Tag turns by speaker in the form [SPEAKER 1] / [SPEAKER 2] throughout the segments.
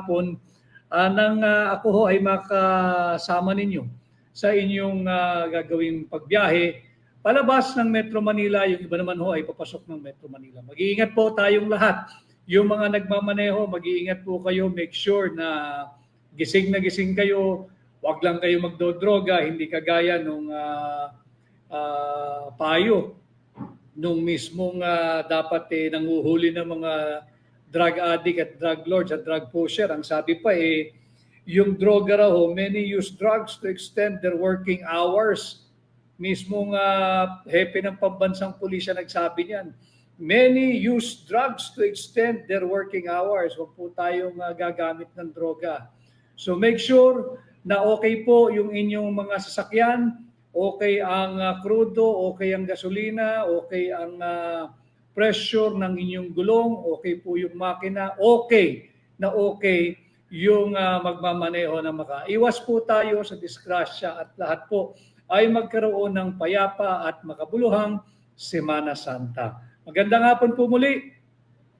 [SPEAKER 1] hapon ah, nang ah, ako ho ay makasama ninyo sa inyong ah, gagawing pagbiyahe palabas ng Metro Manila, yung iba naman ho ay papasok ng Metro Manila. Mag-iingat po tayong lahat. Yung mga nagmamaneho, mag-iingat po kayo. Make sure na gising na gising kayo. Huwag lang kayo magdodroga, hindi kagaya nung ah, ah, payo nung mismong ah, dapat eh, nanguhuli ng mga drug addict at drug lords at drug pusher. Ang sabi pa eh, yung droga raw, many use drugs to extend their working hours. Mismong uh, hepe ng pambansang pulisya nagsabi niyan. Many use drugs to extend their working hours. Huwag po tayong ah, gagamit ng droga. So make sure na okay po yung inyong mga sasakyan, okay ang ah, krudo, okay ang gasolina, okay ang ah, pressure ng inyong gulong, okay po yung makina, okay na okay yung ah, magmamaneho na makaiwas po tayo sa disgrasya at lahat po ay magkaroon ng payapa at makabuluhang Semana Santa. Magandang hapon po muli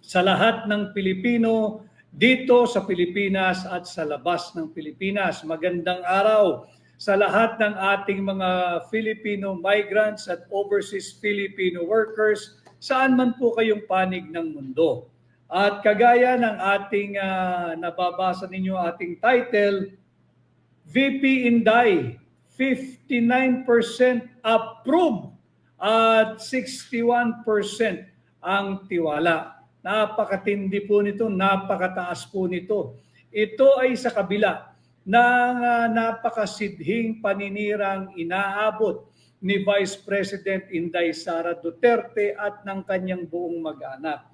[SPEAKER 1] sa lahat ng Pilipino dito sa Pilipinas at sa labas ng Pilipinas. Magandang araw sa lahat ng ating mga Filipino migrants at overseas Filipino workers saan man po kayong panig ng mundo. At kagaya ng ating ah, nababasa ninyo ating title, VP Inday, 59% approve at 61% ang tiwala. Napakatindi po nito, napakataas po nito. Ito ay sa kabila ng ah, napakasidhing paninirang inaabot ni Vice President Inday Sara Duterte at ng kanyang buong mag-anak.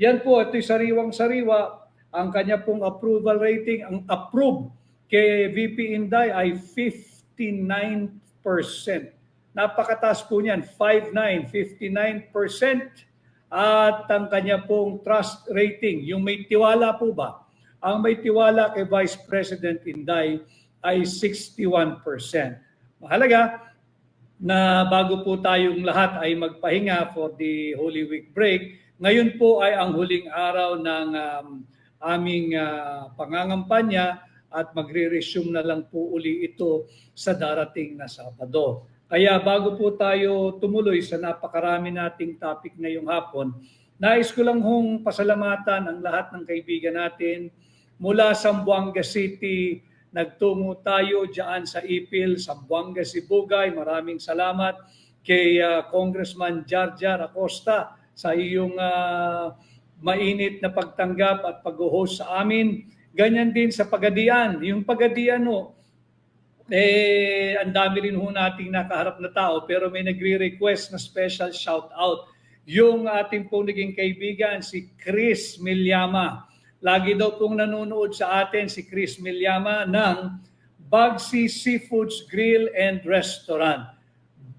[SPEAKER 1] Yan po, ito'y sariwang-sariwa. Ang kanya pong approval rating, ang approve kay VP Inday ay 59%. Napakataas po niyan, 59, 59%. At ang kanya pong trust rating, yung may tiwala po ba? Ang may tiwala kay Vice President Inday ay 61%. Mahalaga na bago po tayong lahat ay magpahinga for the Holy Week break, ngayon po ay ang huling araw ng um, aming ah, pangangampanya at magre-resume na lang po uli ito sa darating na Sabado. Kaya bago po tayo tumuloy sa napakarami nating topic ngayong hapon, nais ko lang hong pasalamatan ang lahat ng kaibigan natin mula sa Buanga City, nagtungo tayo diyan sa Ipil, sa Buanga Sibugay. Maraming salamat kay ah, Congressman Jarjar Acosta sa iyong ah, mainit na pagtanggap at pag-host sa amin. Ganyan din sa Pagadian. Yung Pagadian, no, eh, ang dami rin ho nating nakaharap na tao pero may nagre-request na special shout out. Yung ating pong naging kaibigan, si Chris Milyama. Lagi daw pong nanonood sa atin si Chris Milyama ng Bugsy Seafoods Grill and Restaurant.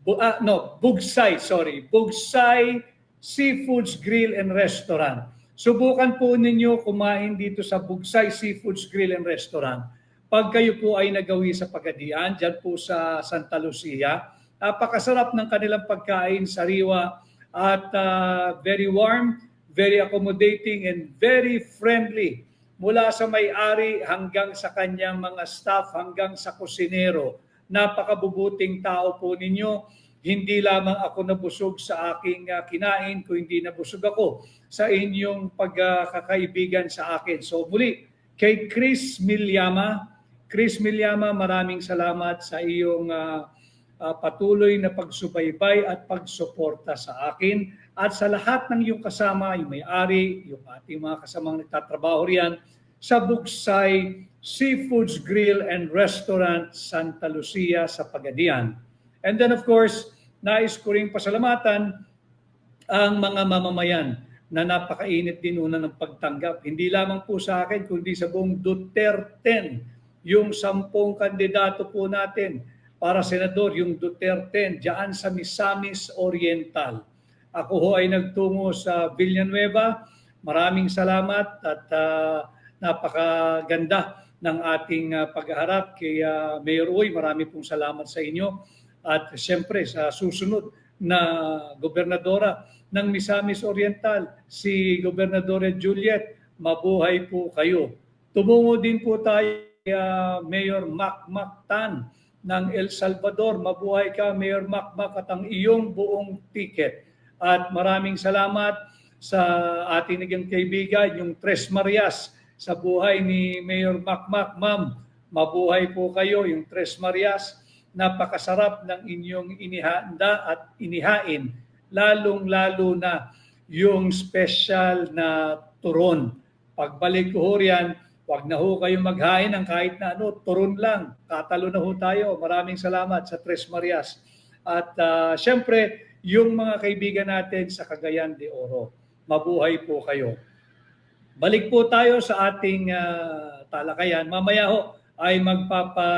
[SPEAKER 1] Bu- ah, no, Bugsay, sorry. Bugsay Seafoods Grill and Restaurant. Subukan po ninyo kumain dito sa Bugsay Seafoods Grill and Restaurant. Pag kayo po ay nagawi sa Pagadian, dyan po sa Santa Lucia, napakasarap ng kanilang pagkain, sariwa at ah, very warm, very accommodating and very friendly. Mula sa may-ari hanggang sa kanyang mga staff, hanggang sa kusinero. Napakabubuting tao po ninyo. Hindi lamang ako nabusog sa aking ah, kinain, kung hindi nabusog ako sa inyong pagkakaibigan sa akin. So muli, kay Chris Milyama, Chris Milyama, maraming salamat sa iyong ah, ah, patuloy na pagsubaybay at pagsuporta sa akin at sa lahat ng iyong kasama, yung may-ari, yung ating mga kasamang nagtatrabaho riyan sa Bugsay Seafoods Grill and Restaurant Santa Lucia sa Pagadian. And then of course, nais ko rin pasalamatan ang mga mamamayan na napakainit din una ng pagtanggap. Hindi lamang po sa akin, kundi sa buong Duterte, yung sampung kandidato po natin para senador, yung Duterte, diyan sa Misamis Oriental. Ako ho ay nagtungo sa Villanueva. Maraming salamat at ah, napakaganda ng ating ah, pagharap kay ah, Mayor Uy. Marami pong salamat sa inyo. At siyempre sa susunod na gobernadora ng Misamis Oriental, si Gobernadora Juliet, mabuhay po kayo. Tumungo din po tayo kay ah, Mayor Mac Mactan ng El Salvador. Mabuhay ka, Mayor Mac Mac, at ang iyong buong ticket. At maraming salamat sa ating naging kaibigan, yung Tres Marias, sa buhay ni Mayor Mac Mac. Ma'am, mabuhay po kayo, yung Tres Marias. Napakasarap ng inyong inihanda at inihain, lalong-lalo na yung special na turon. Pagbalik ko ho riyan, Huwag na ho kayong maghain ng kahit na ano, turon lang. Tatalo na ho tayo. Maraming salamat sa Tres Marias. At uh, syempre, yung mga kaibigan natin sa Cagayan de Oro, mabuhay po kayo. Balik po tayo sa ating uh, talakayan. Mamaya ho ay magpapa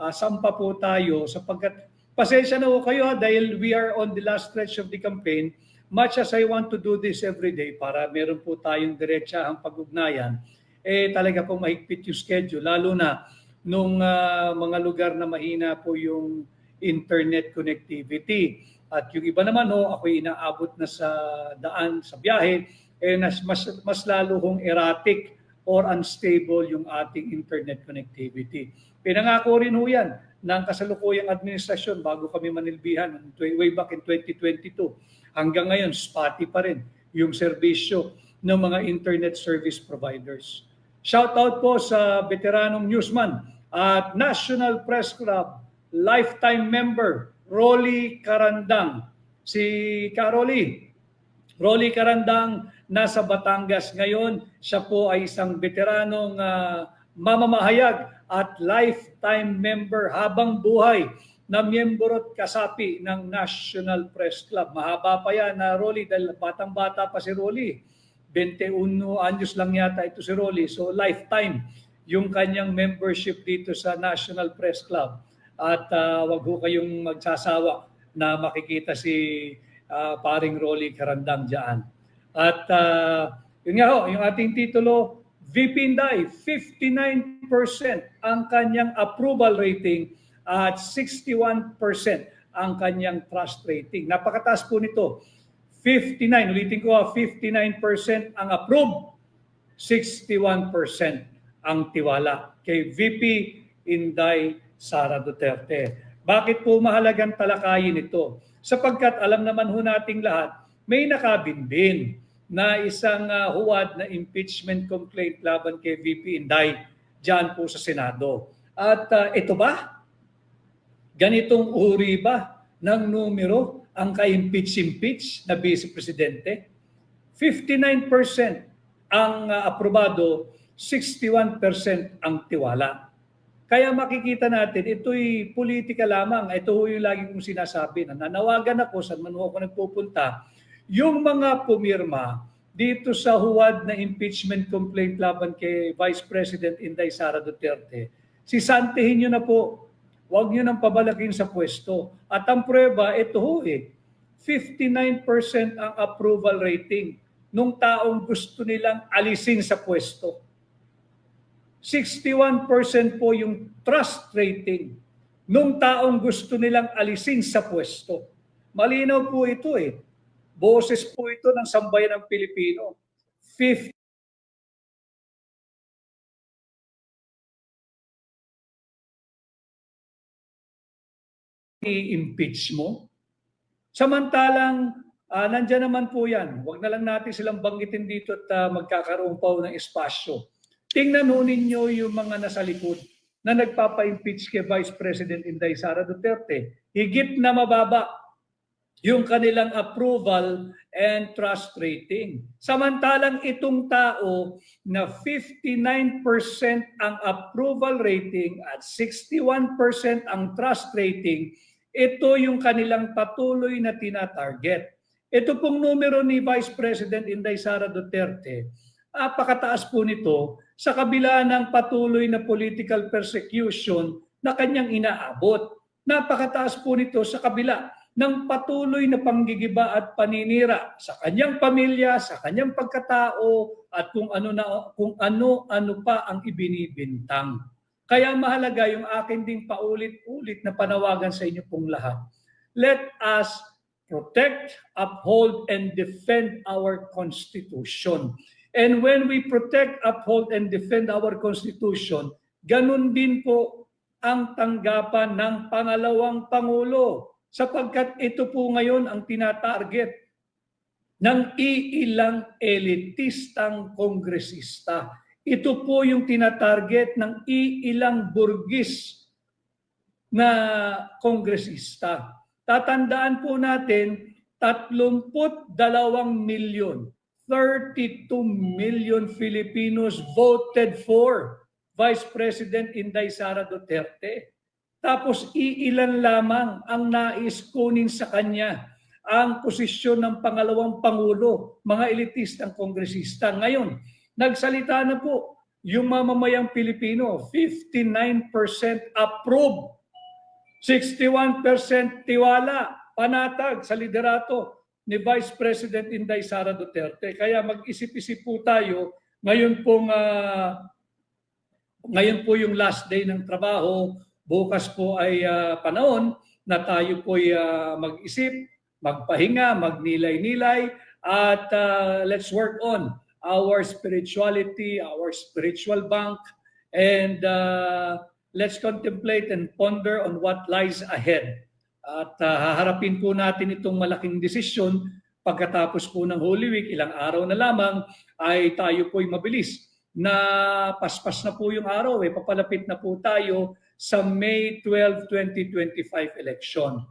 [SPEAKER 1] uh, sampa po tayo sapagkat pasensya na ho kayo dahil we are on the last stretch of the campaign. Much as I want to do this every day para meron po tayong diretsahang pag-ugnayan, eh talaga pong mahigpit yung schedule, lalo na nung uh, mga lugar na mahina po yung internet connectivity. At yung iba naman ho, ako inaabot na sa daan, sa biyahe, eh mas, mas, mas lalo hong erratic or unstable yung ating internet connectivity. Pinangako rin ho yan ng kasalukuyang administrasyon bago kami manilbihan way back in 2022. Hanggang ngayon, spotty pa rin yung serbisyo ng mga internet service providers. Shout out po sa veteranong newsman at National Press Club lifetime member Rolly Karandang. Si Karoli, Rolly Karandang nasa Batangas ngayon. Siya po ay isang veteranong uh, mamamahayag at lifetime member habang buhay na miyembro at kasapi ng National Press Club. Mahaba pa yan na Rolly dahil batang-bata pa si Rolly 21 anyos lang yata ito si Rolly. So lifetime yung kanyang membership dito sa National Press Club. At uh, wag ho kayong magsasawa na makikita si uh, paring Rolly Karandang dyan. At uh, yun nga ho, yung ating titulo, VP Inday, 59% ang kanyang approval rating at 61% ang kanyang trust rating. Napakataas po nito. 59, ulitin ko, 59% ang approve, 61% ang tiwala kay VP Inday Sara Duterte. Bakit po mahalagang talakayin ito? Sapagkat alam naman ho nating lahat, may nakabinbin na isang uh, huwad na impeachment complaint laban kay VP Inday dyan po sa Senado. At uh, ito ba? Ganitong uri ba ng numero ang ka-impeach-impeach na Vice Presidente. 59% ang uh, aprobado, 61% ang tiwala. Kaya makikita natin, ito'y politika lamang. Ito yung lagi kong sinasabi na nanawagan ako, saan man ako nagpupunta, yung mga pumirma dito sa huwad na impeachment complaint laban kay Vice President Inday Sara Duterte, sisantihin nyo na po Huwag nyo nang pabalakin sa pwesto. At ang prueba, ito ho eh, 59% ang approval rating nung taong gusto nilang alisin sa pwesto. 61% po yung trust rating nung taong gusto nilang alisin sa pwesto. Malinaw po ito eh. Boses po ito ng sambayan ng Pilipino. 50 i-impeach mo. Samantalang, uh, nandyan naman po yan. Huwag na lang natin silang banggitin dito at uh, magkakaroon pa ng espasyo. Tingnan ho ninyo yung mga nasa likod na nagpapa-impeach kay Vice President Inday Sara Duterte. Higit na mababa yung kanilang approval and trust rating. Samantalang itong tao na 59% ang approval rating at 61% ang trust rating, ito yung kanilang patuloy na tina-target. Ito pong numero ni Vice President Inday Sara Duterte, apakataas po nito sa kabila ng patuloy na political persecution na kanyang inaabot. Napakataas po nito sa kabila ng patuloy na panggigiba at paninira sa kanyang pamilya, sa kanyang pagkatao at kung ano na kung ano-ano pa ang ibinibintang. Kaya mahalaga yung akin ding paulit-ulit na panawagan sa inyo pong lahat. Let us protect, uphold, and defend our Constitution. And when we protect, uphold, and defend our Constitution, ganun din po ang tanggapan ng pangalawang Pangulo sapagkat ito po ngayon ang tinatarget ng iilang elitistang kongresista. Ito po yung tinatarget ng iilang burgis na kongresista. Tatandaan po natin, 32 milyon, 32 million Filipinos voted for Vice President Inday Sara Duterte. Tapos iilan lamang ang nais kunin sa kanya ang posisyon ng pangalawang pangulo, mga elitistang kongresista. Ngayon, nagsalita na po yung mamamayang Pilipino, 59% approve. 61% tiwala, panatag sa liderato ni Vice President Inday Sara Duterte. Kaya mag-isip-isip po tayo, ngayon pong ah, ngayon po yung last day ng trabaho, bukas po ay ah, panahon na tayo po mag-isip, magpahinga, magnilay-nilay at ah, let's work on our spirituality, our spiritual bank and ah, let's contemplate and ponder on what lies ahead. At uh, haharapin po natin itong malaking desisyon pagkatapos po ng Holy Week, ilang araw na lamang ay tayo po'y mabilis na paspas na po yung araw eh papalapit na po tayo sa May 12, 2025 election.